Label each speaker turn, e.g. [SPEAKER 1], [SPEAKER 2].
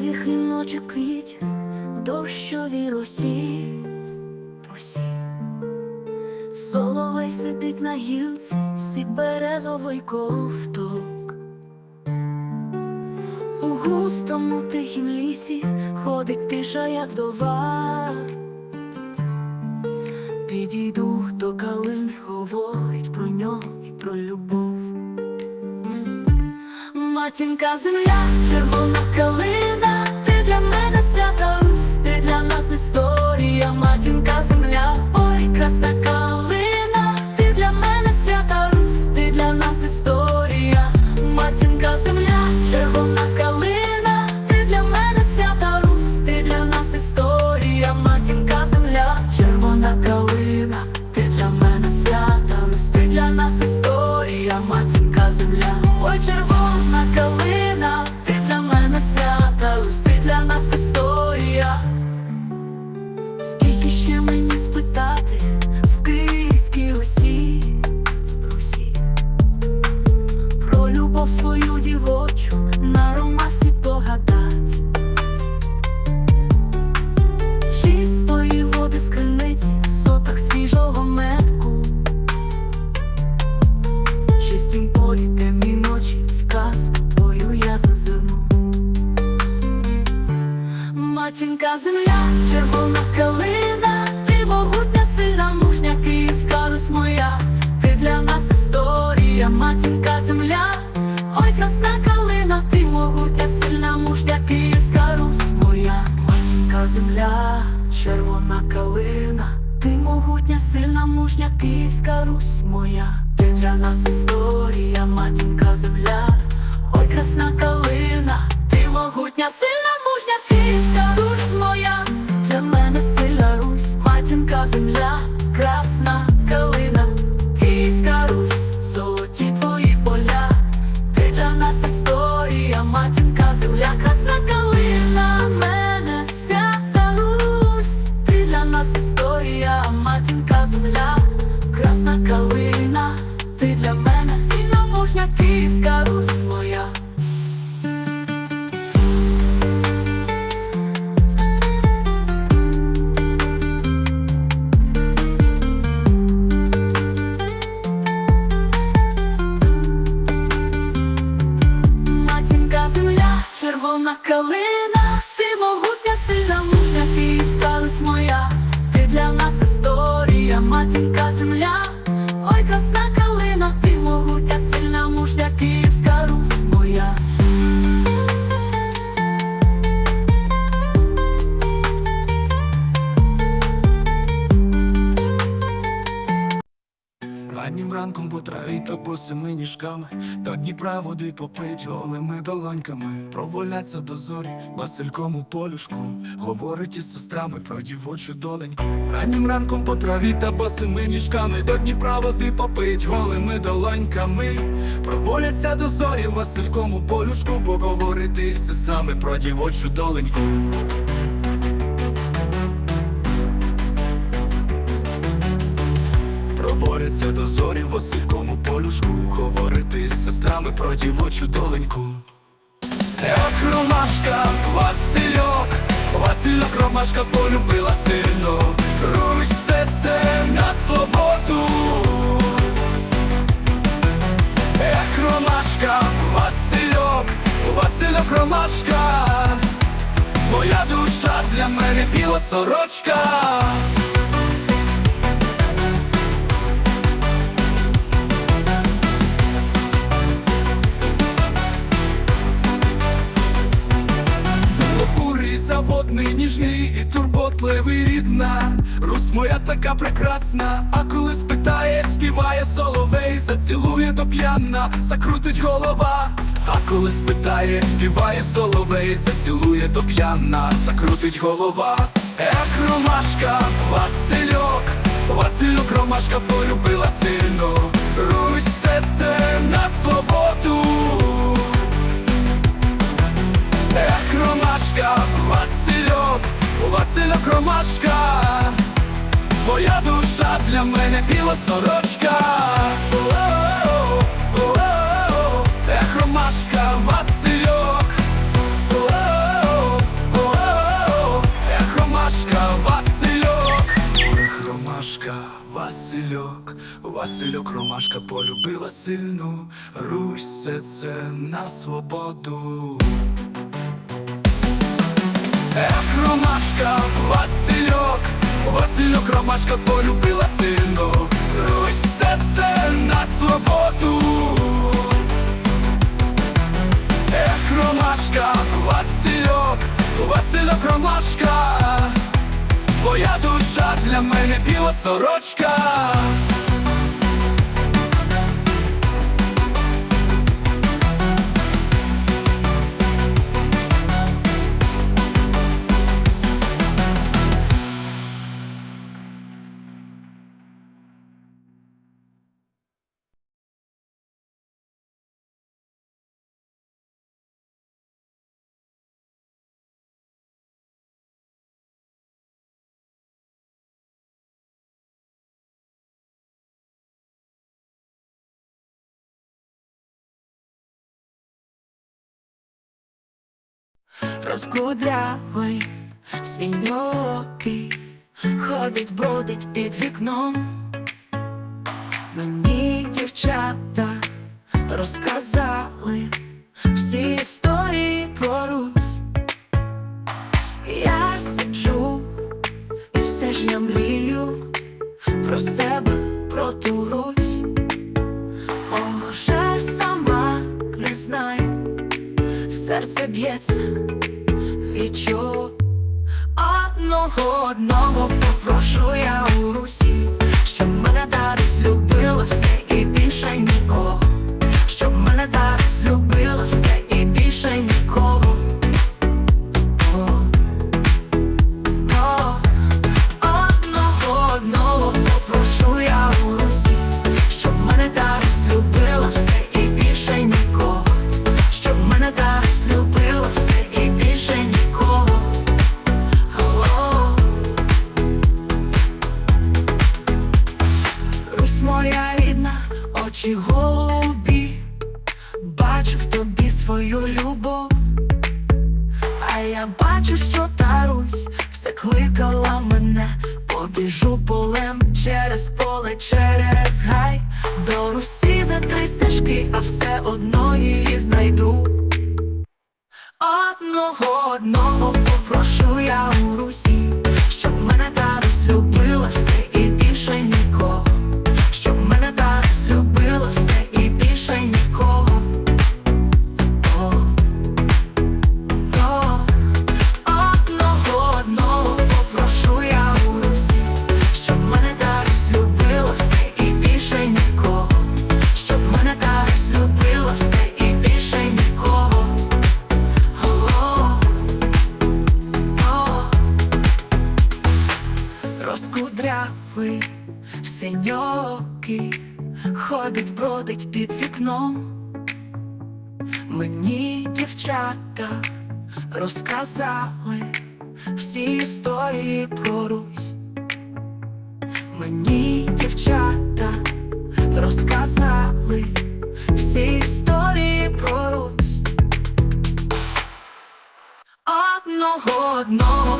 [SPEAKER 1] яскравих віночок квітів в дощовій росі, росі. Соловей сидить на гілці, сік березовий ковток. У густому тихім лісі ходить тиша, як вдова. Підійду до калини, говорить про нього і про любов. Матінка земля, червона калина, червона калина, ти для мене свята Русь, ти для нас історія. Скільки ще мені спитати в Київській Русі, Русі про любов свою дівочу на ромашці Земля, червона калина, ти могутня, сильна, мужня, київська Русь моя, ти для нас історія, матінка земля, ой, красна калина, ти могутня, сильна, мужня, київська Русь моя, матінка земля, червона калина, ти могутня, сильна, мужня, київська Русь моя, ти для нас історія, матінка земля, ой, красна калина, ти могутня, сильна, матінка земля, красна калина, київська Русь, золоті твої поля, ти для нас історія, матінка земля, красна калина, мене свята Русь, ти для нас історія, матінка земля, красна калина, ти для мене червона калина, ти могутня, сильна мужня, київська моя, ти для нас історія, матінка земля, ой, красна
[SPEAKER 2] ранком та босими ніжками До Дніпра води попить голими долоньками Проваляться до зорі Васильком у полюшку Говорить із сестрами про дівочу доленьку. Раннім ранком по траві та босими ніжками До Дніпра води попить голими долоньками Проваляться до зорі Васильком у полюшку Поговорити із сестрами про дівочу доленьку Проводяться до зорі в Василькому полюшку. Говорити з сестрами про дівочу доленьку. Ех, ромашка, Васильок, Васильок, ромашка полюбила сильно. Русь все це на свободу. Ех, ромашка, Васильок, Васильок, ромашка. Твоя душа для мене біла сорочка турботливий рідна Русь моя така прекрасна, а коли спитає, співає соловей, зацілує до п'яна, закрутить голова. А коли спитає, співає соловей, зацілує до п'яна, закрутить голова. Ех, ромашка, Васильок, Васильок, ромашка полюбила сильно. Русь все це на свободу. Ех, ромашка, Васильок, ромашка, твоя душа для мене біла сорочка. Ех, ромашка, Васильок. Ех, ромашка, Васильок. Ех, ромашка, Васильок, Васильок, ромашка полюбила сильну, Русь, це на свободу. Ех, Ромашка, Васильок, Васильок Ромашка полюбила сильно Русь, це на свободу. Ех, Ромашка, Васильок, Васильок Ромашка, Твоя душа для мене біла сорочка.
[SPEAKER 1] Розкудрявий, синьокий, ходить, бродить під вікном. Мені дівчата розказали всі історії про Русь. Я сиджу і все ж я мрію про себе, про ту Русь. Серце б'ється. Відчув Одного одного попрошу я у Русі, щоб мене дарись любило все я бачу, що та Русь все кликала мене, побіжу полем через поле, через гай, до Русі за три стежки, а все одно її знайду. Одного одного попрошу я у Русі, під вікном. Мені дівчата розказали всі історії про Русь. Мені дівчата розказали всі історії про Русь. Одного одного